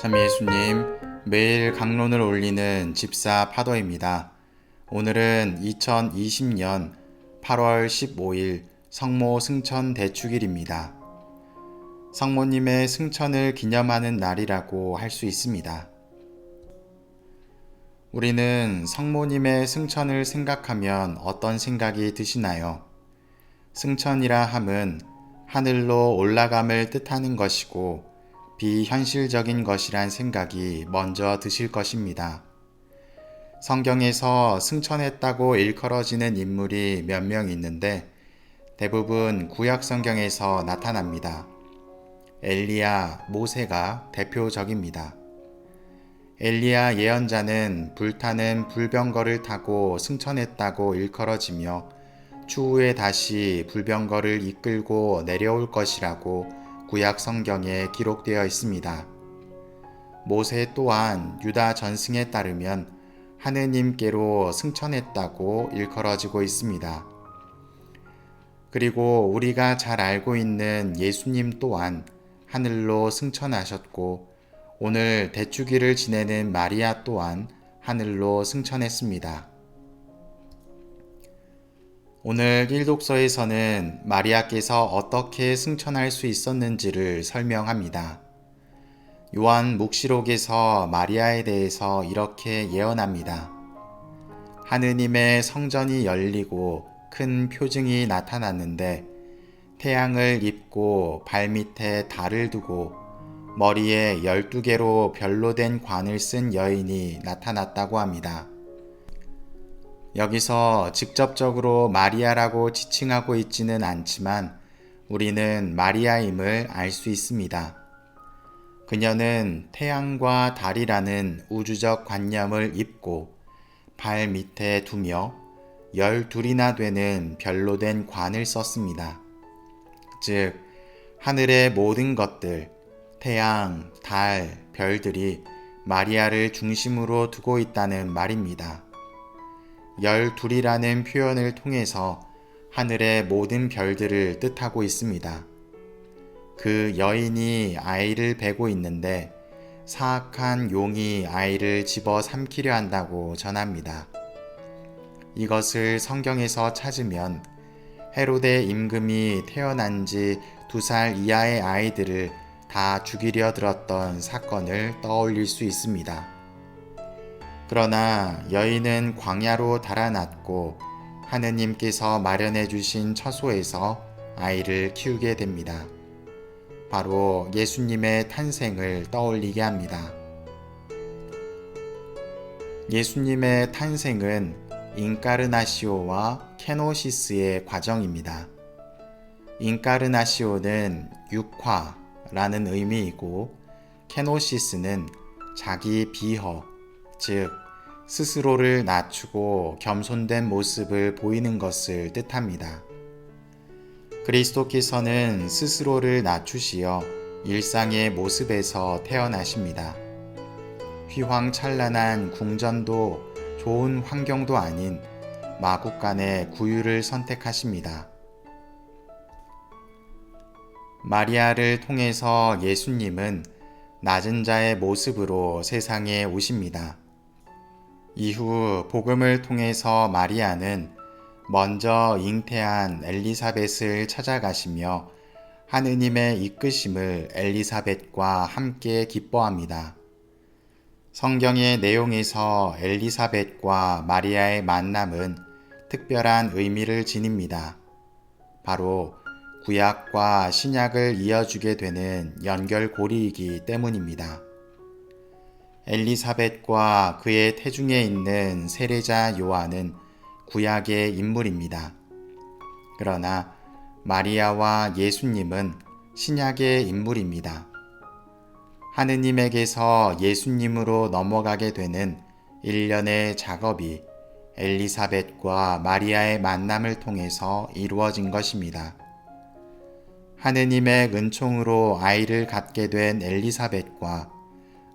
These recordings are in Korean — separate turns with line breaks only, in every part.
참 예수님, 매일 강론을 올리는 집사 파도입니다. 오늘은 2020년 8월 15일 성모 승천 대축일입니다. 성모님의 승천을 기념하는 날이라고 할 수 있습니다. 우리는 성모님의 승천을 생각하면 어떤 생각이 드시나요? 승천이라 함은 하늘로 올라감을 뜻하는 것이고 비현실적인 것이란 생각이 먼저 드실 것입니다. 성경에서 승천했다고 일컬어지는 인물이 몇 명 있는데 대부분 구약 성경에서 나타납니다. 엘리야, 모세가 대표적입니다. 엘리야 예언자는 불타는 불병거를 타고 승천했다고 일컬어지며 추후에 다시 불병거를 이끌고 내려올 것이라고 구약 성경에 기록되어 있습니다. 모세 또한 유다 전승에 따르면 하느님께로 승천했다고 일컬어지고 있습니다. 그리고 우리가 잘 알고 있는 예수님 또한 하늘로 승천하셨고 오늘 대축일을 지내는 마리아 또한 하늘로 승천했습니다. 오늘 일독서에서는 마리아께서 어떻게 승천할 수 있었는지를 설명합니다. 요한 묵시록에서 마리아에 대해서 이렇게 예언합니다. 하느님의 성전이 열리고 큰 표징이 나타났는데 태양을 입고 발밑에 달을 두고 머리에 열두 개로 별로 된 관을 쓴 여인이 나타났다고 합니다. 여기서 직접적으로 마리아라고 지칭하고 있지는 않지만 우리는 마리아임을 알 수 있습니다. 그녀는 태양과 달이라는 우주적 관념을 입고 발 밑에 두며 열둘이나 되는 별로 된 관을 썼습니다. 즉, 하늘의 모든 것들, 태양, 달, 별들이 마리아를 중심으로 두고 있다는 말입니다. 열둘이라는 표현을 통해서 하늘의 모든 별들을 뜻하고 있습니다. 그 여인이 아이를 베고 있는데 사악한 용이 아이를 집어 삼키려 한다고 전합니다. 이것을 성경에서 찾으면 헤로데 임금이 태어난 지 두 살 이하의 아이들을 다 죽이려 들었던 사건을 떠올릴 수 있습니다. 그러나 여인은 광야로 달아났고 하느님께서 마련해 주신 처소에서 아이를 키우게 됩니다. 바로 예수님의 탄생을 떠올리게 합니다. 예수님의 탄생은 인카르나시오와 케노시스의 과정입니다. 인카르나시오는 육화라는 의미이고 케노시스는 자기 비허, 즉 스스로를 낮추고 겸손된 모습을 보이는 것을 뜻합니다. 그리스도께서는 스스로를 낮추시어 일상의 모습에서 태어나십니다. 휘황찬란한 궁전도 좋은 환경도 아닌 마국간의 구유를 선택하십니다. 마리아를 통해서 예수님은 낮은 자의 모습으로 세상에 오십니다. 이후 복음을 통해서 마리아는 먼저 잉태한 엘리사벳을 찾아가시며 하느님의 이끄심을 엘리사벳과 함께 기뻐합니다. 성경의 내용에서 엘리사벳과 마리아의 만남은 특별한 의미를 지닙니다. 바로 구약과 신약을 이어주게 되는 연결고리이기 때문입니다. 엘리사벳과 그의 태중에 있는 세례자 요한은 구약의 인물입니다. 그러나 마리아와 예수님은 신약의 인물입니다. 하느님에게서 예수님으로 넘어가게 되는 일련의 작업이 엘리사벳과 마리아의 만남을 통해서 이루어진 것입니다. 하느님의 은총으로 아이를 갖게 된 엘리사벳과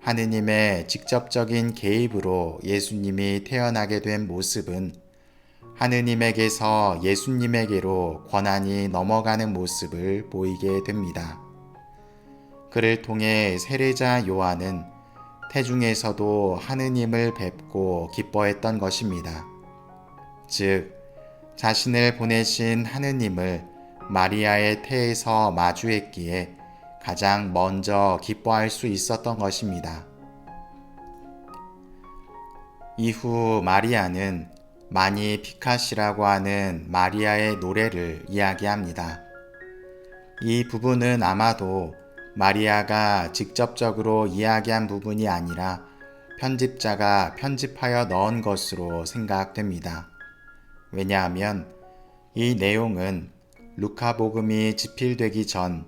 하느님의 직접적인 개입으로 예수님이 태어나게 된 모습은 하느님에게서 예수님에게로 권한이 넘어가는 모습을 보이게 됩니다. 그를 통해 세례자 요한은 태중에서도 하느님을 뵙고 기뻐했던 것입니다. 즉, 자신을 보내신 하느님을 마리아의 태에서 마주했기에 가장 먼저 기뻐할 수 있었던 것입니다. 이후 마리아는 마니 피카시라고 하는 마리아의 노래를 이야기합니다. 이 부분은 아마도 마리아가 직접적으로 이야기한 부분이 아니라 편집자가 편집하여 넣은 것으로 생각됩니다. 왜냐하면 이 내용은 루카복음이 집필되기 전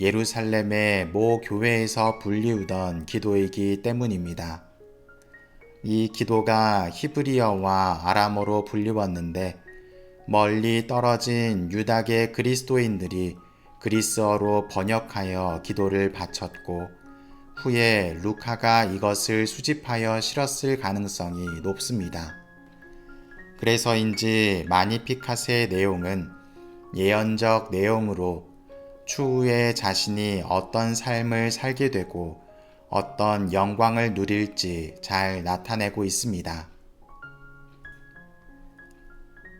예루살렘의 모 교회에서 불리우던 기도이기 때문입니다. 이 기도가 히브리어와 아람어로 불리웠는데 멀리 떨어진 유다계 그리스도인들이 그리스어로 번역하여 기도를 바쳤고 후에 루카가 이것을 수집하여 실었을 가능성이 높습니다. 그래서인지 마니피카스의 내용은 예언적 내용으로 추후에 자신이 어떤 삶을 살게 되고 어떤 영광을 누릴지 잘 나타내고 있습니다.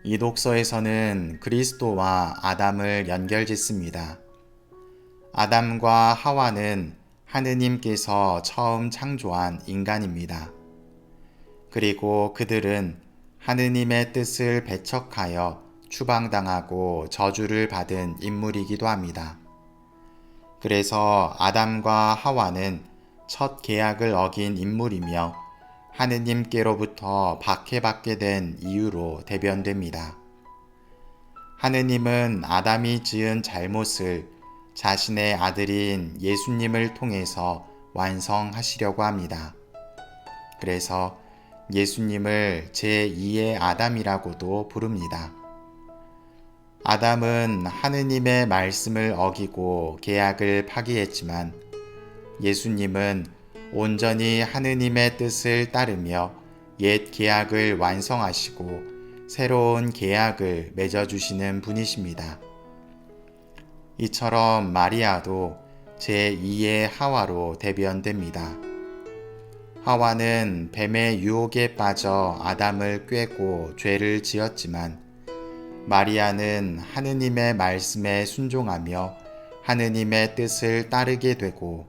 이 독서에서는 그리스도와 아담을 연결 짓습니다. 아담과 하와는 하느님께서 처음 창조한 인간입니다. 그리고 그들은 하느님의 뜻을 배척하여 추방당하고 저주를 받은 인물이기도 합니다. 그래서 아담과 하와는 첫 계약을 어긴 인물이며 하느님께로부터 박해받게 된 이유로 대변됩니다. 하느님은 아담이 지은 잘못을 자신의 아들인 예수님을 통해서 완성하시려고 합니다. 그래서 예수님을 제2의 아담이라고도 부릅니다. 아담은 하느님의 말씀을 어기고 계약을 파기했지만 예수님은 온전히 하느님의 뜻을 따르며 옛 계약을 완성하시고 새로운 계약을 맺어주시는 분이십니다. 이처럼 마리아도 제2의 하와로 대변됩니다. 하와는 뱀의 유혹에 빠져 아담을 꿰고 죄를 지었지만 마리아는 하느님의 말씀에 순종하며 하느님의 뜻을 따르게 되고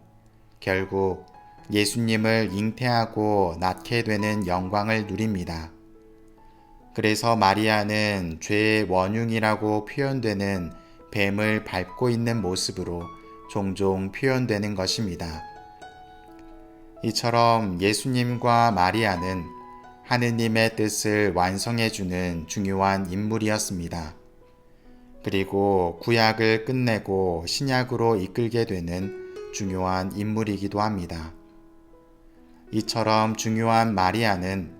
결국 예수님을 잉태하고 낳게 되는 영광을 누립니다. 그래서 마리아는 죄의 원흉이라고 표현되는 뱀을 밟고 있는 모습으로 종종 표현되는 것입니다. 이처럼 예수님과 마리아는 하느님의 뜻을 완성해주는 중요한 인물이었습니다. 그리고 구약을 끝내고 신약으로 이끌게 되는 중요한 인물이기도 합니다. 이처럼 중요한 마리아는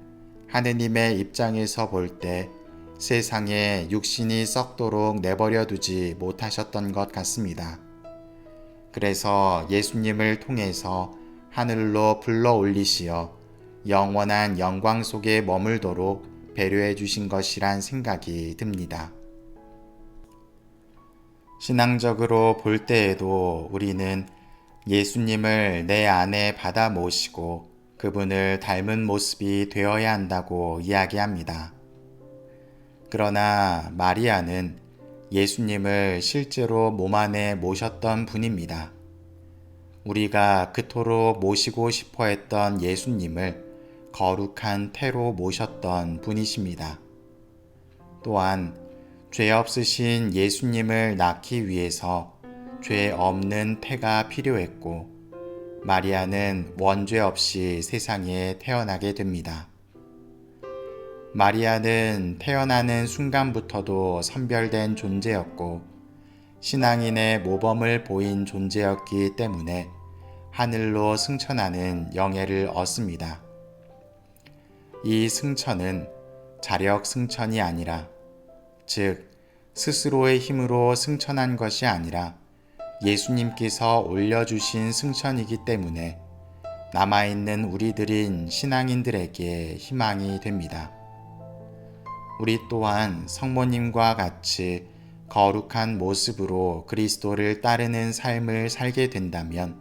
하느님의 입장에서 볼 때 세상에 육신이 썩도록 내버려 두지 못하셨던 것 같습니다. 그래서 예수님을 통해서 하늘로 불러 올리시어 영원한 영광 속에 머물도록 배려해 주신 것이란 생각이 듭니다. 신앙적으로 볼 때에도 우리는 예수님을 내 안에 받아 모시고 그분을 닮은 모습이 되어야 한다고 이야기합니다. 그러나 마리아는 예수님을 실제로 몸 안에 모셨던 분입니다. 우리가 그토록 모시고 싶어 했던 예수님을 거룩한 태로 모셨던 분이십니다. 또한 죄 없으신 예수님을 낳기 위해서 죄 없는 태가 필요했고 마리아는 원죄 없이 세상에 태어나게 됩니다. 마리아는 태어나는 순간부터도 선별된 존재였고 신앙인의 모범을 보인 존재였기 때문에 하늘로 승천하는 영예를 얻습니다. 이 승천은 자력 승천이 아니라 즉 스스로의 힘으로 승천한 것이 아니라 예수님께서 올려주신 승천이기 때문에 남아있는 우리들인 신앙인들에게 희망이 됩니다. 우리 또한 성모님과 같이 거룩한 모습으로 그리스도를 따르는 삶을 살게 된다면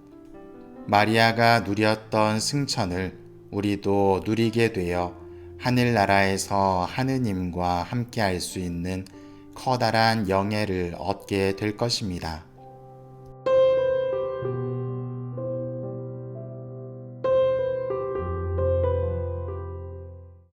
마리아가 누렸던 승천을 우리도 누리게 되어 하늘나라에서 하느님과 함께 할 수 있는 커다란 영예를 얻게 될 것입니다.